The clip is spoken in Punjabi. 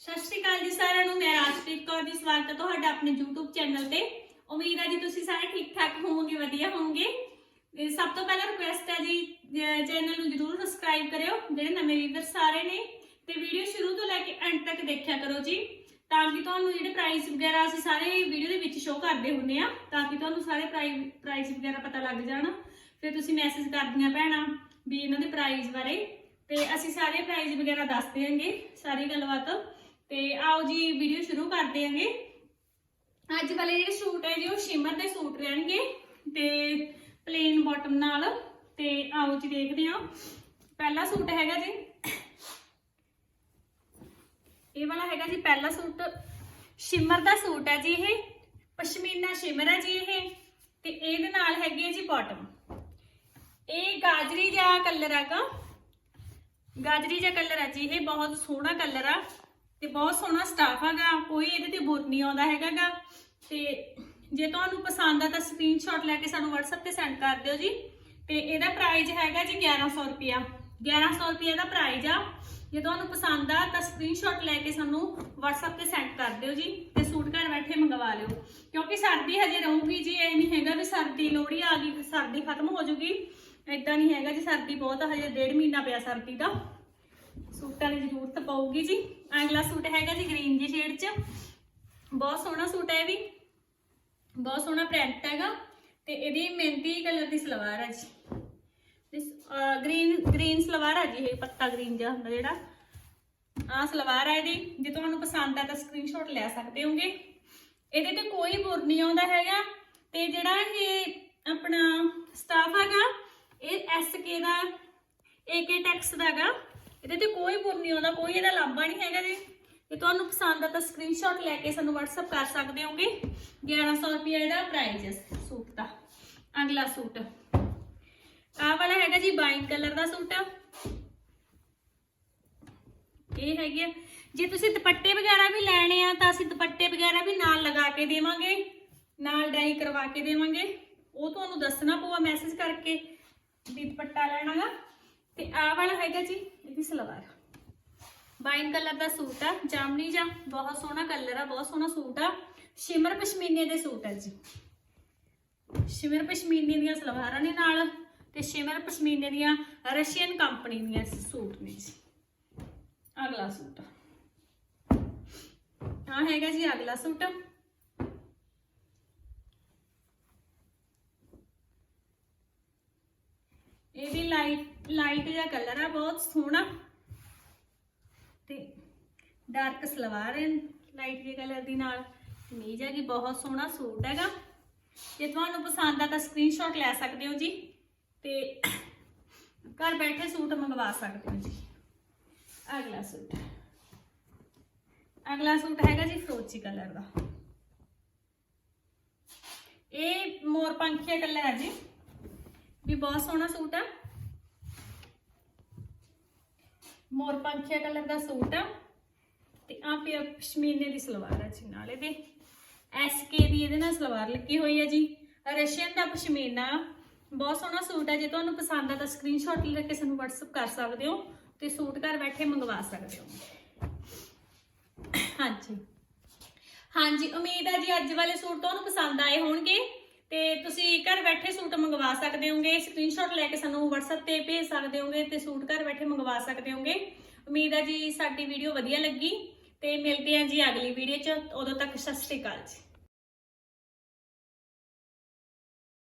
ਸਤਿ ਸ਼੍ਰੀ ਅਕਾਲ ਜੀ ਸਾਰਿਆਂ ਨੂੰ, ਮੈਂ ਰਾਜਪ੍ਰੀਤ ਕੌਰ ਜੀ, ਸਵਾਗਤ ਹੈ ਤੁਹਾਡਾ ਆਪਣੇ YouTube ਚੈਨਲ ਤੇ। ਉਮੀਦ ਹੈ ਜੀ ਤੁਸੀਂ ਸਾਰੇ ਠੀਕ ਠਾਕ ਹੋਵੋਗੇ, ਵਧੀਆ ਹੋਵੋਗੇ। ਸਭ ਤੋਂ ਪਹਿਲਾਂ ਰਿਕੁਐਸਟ ਹੈ ਜੀ ਚੈਨਲ ਨੂੰ ਜਰੂਰ ਸਬਸਕ੍ਰਾਈਬ ਕਰਿਓ, ਜਿਹੜੇ ਨਵੇਂ ਵੀਵਰ ਸਾਰੇ ਨੇ। ਤੇ ਵੀਡੀਓ ਸ਼ੁਰੂ ਤੋਂ ਲੈ ਕੇ ਐਂਡ ਤੱਕ ਦੇਖਿਆ ਕਰੋ ਜੀ, ਤਾਂ ਕਿ ਤੁਹਾਨੂੰ ਜਿਹੜੇ ਪ੍ਰਾਈਸ ਵਗੈਰਾ ਅਸੀਂ ਸਾਰੇ ਵੀਡੀਓ ਦੇ ਵਿੱਚ ਸ਼ੋਅ ਕਰਦੇ ਹੁੰਨੇ ਆ ਤਾਂ ਕਿ ਤੁਹਾਨੂੰ ਸਾਰੇ ਪ੍ਰਾਈਸ ਵਗੈਰਾ ਪਤਾ ਲੱਗ ਜਾਣ। ਫਿਰ ਤੁਸੀਂ ਮੈਸੇਜ ਕਰਦੀਆਂ ਭੈਣਾਂ ਵੀ ਇਹਨਾਂ ਦੇ ਪ੍ਰਾਈਸ ਬਾਰੇ। ਤੇ ਅਸੀਂ ਸਾਰੇ ਪ੍ਰਾਈਸ ਵਗੈਰਾ ਦੱਸ ਦਿਆਂਗੇ, ਸਾਰੀ ਗੱਲਬਾਤ। ਤੇ ਆਓ ਜੀ ਵੀਡੀਓ ਸ਼ੁਰੂ ਕਰਦੇ ਆਂਗੇ ਅੱਜ ਵਾਲੇ ਜਿਹੜੇ ਸੂਟ ਹੈ ਜੀ, ਉਹ ਸ਼ਿਮਰ ਦੇ ਸੂਟ ਰਹਿਣਗੇ। ਤੇ ਪਲੇਨ ਬਾਟਮ ਨਾਲ। ਤੇ ਆਓ ਜੀ, ਦੇਖਦੇ ਹਾਂ। ਪਹਿਲਾ ਸੂਟ ਹੈਗਾ ਜੀ। ਇਹ ਵਾਲਾ ਹੈਗਾ ਜੀ, ਪਹਿਲਾ ਸੂਟ। ਸ਼ਿਮਰ ਦਾ ਸੂਟ ਹੈ ਜੀ ਇਹ। ਪਸ਼ਮੀਨਾ ਸ਼ਿਮਰ ਹੈ ਜੀ ਇਹ। ਤੇ ਇਹਦੇ ਨਾਲ ਹੈਗੀ ਹੈ ਜੀ ਬਾਟਮ ਇਹ ਗਾਜਰੀ ਜਿਹਾ ਕਲਰ ਹੈਗਾ। ਗਾਜਰੀ ਜਿਹਾ ਕਲਰ ਹੈ ਜੀ ਇਹ, ਬਹੁਤ ਸੋਹਣਾ ਕਲਰ ਆ। ਤੇ ਬਹੁਤ ਸੋਹਣਾ ਸਟਾਫ ਹੈਗਾ, ਕੋਈ ਇਹਦੇ ਤੇ ਬੁਰ ਨਹੀਂ ਆਉਂਦਾ ਹੈਗਾਗਾ। ਤੇ ਜੇ ਤੁਹਾਨੂੰ ਪਸੰਦ ਆ ਤਾਂ ਸਕਰੀਨਸ਼ਾਟ ਲੈ ਕੇ ਸਾਨੂੰ WhatsApp ਤੇ ਸੈਂਡ ਕਰ ਦਿਓ ਜੀ। ਤੇ ਇਹਦਾ ਪ੍ਰਾਈਸ ਹੈਗਾ ਜੀ 1100 ਰੁਪਿਆ 1100 ਰੁਪਏ ਦਾ ਪ੍ਰਾਈਸ ਆ। ਜੇ ਤੁਹਾਨੂੰ ਪਸੰਦ ਆ ਤਾਂ ਸਕਰੀਨਸ਼ਾਟ ਲੈ ਕੇ ਸਾਨੂੰ WhatsApp ਤੇ ਸੈਂਡ ਕਰ ਦਿਓ ਜੀ ਤੇ ਸੂਟ ਘਰ ਬੈਠੇ ਮੰਗਵਾ ਲਿਓ। ਕਿਉਂਕਿ ਸਰਦੀ ਹਜੇ ਰਹੂਗੀ ਜੀ, ਇਹ ਨਹੀਂ ਹੈਗਾ ਵੀ ਸਰਦੀ ਲੋਹੜੀ ਆ ਗਈ, ਸਰਦੀ ਖਤਮ ਹੋ ਜੂਗੀ। ਇਦਾਂ ਨਹੀਂ ਹੈਗਾ ਜੀ, ਸਰਦੀ ਬਹੁਤ ਹਜੇ ਡੇਢ ਮਹੀਨਾ ਪਿਆ ਸਰਦੀ ਦਾ। ਸੂਟਾਂ ਦੀ ਜ਼ਰੂਰਤ ਪਊਗੀ ਜੀ। ਅਗਲਾ ਸੂਟ ਹੈਗਾ ਜੀ ਗ੍ਰੀਨ ਜੀ ਸ਼ੇਡ 'ਚ। ਬਹੁਤ ਸੋਹਣਾ ਸੂਟ ਹੈ ਇਹ ਵੀ। ਬਹੁਤ ਸੋਹਣਾ ਪ੍ਰਿੰਟ ਹੈਗਾ। ਤੇ ਇਹਦੀ ਮਹਿੰਦੀ ਕਲਰ ਦੀ ਸਲਵਾਰ ਹੈ ਜੀ। ਗ੍ਰੀਨ ਗ੍ਰੀਨ ਸਲਵਾਰ ਹੈ ਜੀ ਇਹ, ਪੱਤਾ ਗ੍ਰੀਨ ਜਿਹਾ ਹੁੰਦਾ ਜਿਹੜਾ। ਆਹ ਸਲਵਾਰ ਹੈ ਇਹਦੀ। ਜੇ ਤੁਹਾਨੂੰ ਪਸੰਦ ਆ ਤਾਂ ਸਕਰੀਨਸ਼ਾਟ ਲੈ ਸਕਦੇ ਹੋਗੇ ਇਹਦੇ ਤੇ ਕੋਈ ਬੁਰ ਨਹੀਂ ਆਉਂਦਾ ਹੈਗਾ। ਤੇ ਜਿਹੜਾ ਇਹ ਆਪਣਾ ਸਟਾਫ ਹੈਗਾ, ਇਹ ਐਸਕੇ ਦਾ ਏਕੇ ਟੈਕਸ ਦਾ ਇਹਦੇ ਤੇ ਕੋਈ ਬੁਰ ਨਹੀਂ ਆਉਂਦਾ, ਕੋਈ ਇਹਦਾ ਲਾਂਭਾ ਨਹੀਂ ਹੈਗਾ ਜੀ। ਜੇ ਤੁਹਾਨੂੰ ਪਸੰਦ ਆ ਤਾਂ ਸਕਰੀਨਸ਼ਾਟ ਲੈ ਕੇ ਸਾਨੂੰ WhatsApp ਕਰ ਸਕਦੇ ਹੋਗੇ। 1100 ਰੁਪਏ ਇਹਦਾ ਪ੍ਰਾਈਸ ਹੈ ਸੂਟ ਦਾ, ਅਗਲਾ ਸੂਟ। ਆਹ ਵਾਲਾ ਹੈਗਾ ਜੀ ਵਾਈਨ ਕਲਰ ਦਾ ਸੂਟ। ਇਹ ਹੈਗੇ ਜੇ ਤੁਸੀਂ ਦੁਪੱਟੇ ਵਗੈਰਾ ਵੀ ਲੈਣੇ ਆ ਤਾਂ ਅਸੀਂ ਦੁਪੱਟੇ ਵਗੈਰਾ ਵੀ ਨਾਲ ਲਗਾ ਕੇ ਦੇਵਾਂਗੇ, ਨਾਲ ਡਾਈ ਕਰਵਾ ਕੇ ਦੇਵਾਂਗੇ। ਉਹ ਤੁਹਾਨੂੰ ਦੱਸਣਾ ਪਊਗਾ ਮੈਸੇਜ ਕਰਕੇ ਵੀ ਦੁਪੱਟਾ ਲੈਣਾਗਾ ਤੇ ਆਹ ਵਾਲਾ ਹੈਗਾ ਜੀ, ਇਹਦੀ ਸਲਵਾਰ। ਵਾਈਨ ਕਲਰ ਦਾ ਸੂਟ ਆ, ਜਾਮਨੀ ਜਾਂ ਬਹੁਤ ਸੋਹਣਾ ਕਲਰ ਆ, ਬਹੁਤ ਸੋਹਣਾ ਸੂਟ ਆ। ਸ਼ਿਮਰ ਪਸ਼ਮੀਨੇ ਦੇ ਸੂਟ ਆ ਜੀ। ਸ਼ਿਮਰ ਪਸ਼ਮੀਨੇ ਦੀਆਂ ਸਲਵਾਰਾਂ ਨੇ ਨਾਲ ਤੇ ਸ਼ਿਮਰ ਪਸ਼ਮੀਨੇ ਦੀਆਂ ਰਸ਼ੀਅਨ ਕੰਪਨੀ ਦੀਆਂ ਸੂਟ ਨੇ ਜੀ। ਅਗਲਾ ਸੂਟ। ਆ ਹੈਗਾ ਜੀ ਅਗਲਾ ਸੂਟ। ਇਹ ਵੀ ਲਾਈਟ ਜਿਹਾ ਕਲਰ ਆ, ਬਹੁਤ ਸੋਹਣਾ। ਤੇ ਡਾਰਕ ਸਲਵਾਰ ਹੈ ਲਾਈਟ ਜਿਹੇ ਕਲਰ ਦੀ ਨਾਲ। ਕਮੀਜ਼ ਹੈਗੀ, ਬਹੁਤ ਸੋਹਣਾ ਸੂਟ ਹੈਗਾ। ਜੇ ਤੁਹਾਨੂੰ ਪਸੰਦ ਆ ਤਾਂ ਸਕਰੀਨਸ਼ਾਟ ਲੈ ਸਕਦੇ ਹੋ ਜੀ। ਤੇ ਘਰ ਬੈਠੇ ਸੂਟ ਮੰਗਵਾ ਸਕਦੇ ਹੋ ਜੀ। ਅਗਲਾ ਸੂਟ। ਅਗਲਾ ਸੂਟ ਹੈਗਾ ਜੀ ਫਰੋਚੀ ਕਲਰ ਦਾ। ਇਹ ਮੋਰ ਪੰਖੀਆ ਕਲਰ ਹੈ ਜੀ। ਵੀ ਬਹੁਤ ਸੋਹਣਾ ਸੂਟ ਆ। ਮੋਰ ਪੰਖੀਆ ਕਲਰ ਦਾ ਸੂਟ ਆ। ਤੇ ਆ ਪਿਆ ਪਸ਼ਮੀਨੇ ਦੀ ਸਲਵਾਰ ਆ ਜੀ ਨਾਲ ਇਹਦੇ। ਐਸਕੇ ਦੀ ਇਹਦੇ ਨਾਲ ਸਲਵਾਰ ਲੱਗੀ ਹੋਈ ਹੈ ਜੀ। ਰਸ਼ੀਅਨ ਦਾ ਪਸ਼ਮੀਨਾ। ਬਹੁਤ ਸੋਹਣਾ ਸੂਟ ਹੈ ਜੇ ਤੁਹਾਨੂੰ ਪਸੰਦ ਆ ਤਾਂ ਸਕਰੀਨਸ਼ਾਟ ਲੈ ਕੇ ਸਾਨੂੰ WhatsApp ਕਰ ਸਕਦੇ ਹੋ ਤੇ ਸੂਟ ਘਰ ਬੈਠੇ ਮੰਗਵਾ ਸਕਦੇ ਹੋ। ਹਾਂਜੀ। ਹਾਂਜੀ, ਉਮੀਦ ਹੈ ਜੀ ਅੱਜ ਵਾਲੇ ਸੂਟ ਤੁਹਾਨੂੰ ਪਸੰਦ ਆਏ ਹੋਣਗੇ। ਤੇ ਤੁਸੀਂ ਘਰ ਬੈਠੇ ਸੂਟ ਮੰਗਵਾ ਸਕਦੇ ਹੋਗੇ ਸਕਰੀਨਸ਼ਾਟ ਲੈ ਕੇ ਸਾਨੂੰ WhatsApp ਤੇ ਭੇਜ ਸਕਦੇ ਹੋਗੇ ਤੇ ਸੂਟ ਘਰ ਬੈਠੇ ਮੰਗਵਾ ਸਕਦੇ ਹੋਗੇ। ਉਮੀਦ ਹੈ ਜੀ ਸਾਡੀ ਵੀਡੀਓ ਵਧੀਆ ਲੱਗੀ ਤੇ ਮਿਲਦੇ ਹਾਂ ਜੀ ਅਗਲੀ ਵੀਡੀਓ 'ਚ, ਉਦੋਂ ਤੱਕ ਸਤਿ ਸ਼੍ਰੀ ਅਕਾਲ ਜੀ।